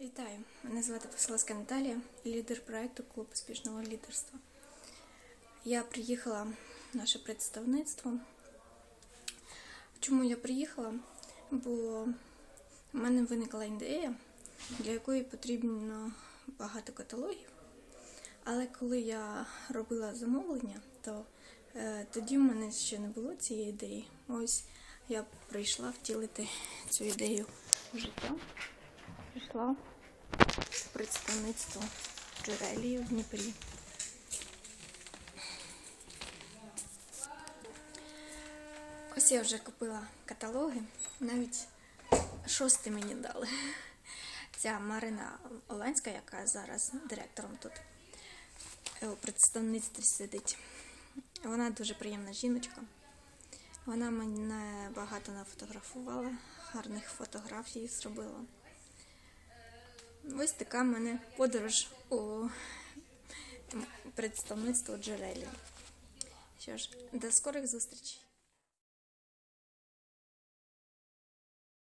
Вітаю! Мене звати Василевська Наталія, лідер проекту Клуб успішного лідерства. Я приїхала в наше представництво. Чому я приїхала? Бо в мене виникла ідея, для якої потрібно багато каталогів. Але коли я робила замовлення, то е, тоді в мене ще не було цієї ідеї. Ось я прийшла втілити цю ідею в життя. Прийшла в представництво джерелії в Дніпрі. Ось я вже купила каталоги, навіть шостий мені дали. Ця Марина Оланська, яка зараз директором тут у представництві сидить. Вона дуже приємна жіночка. Вона мене багато нафотографувала, гарних фотографій зробила. Ось така в мене подорож у представництво джерелі. Що ж, до скорих зустрічей!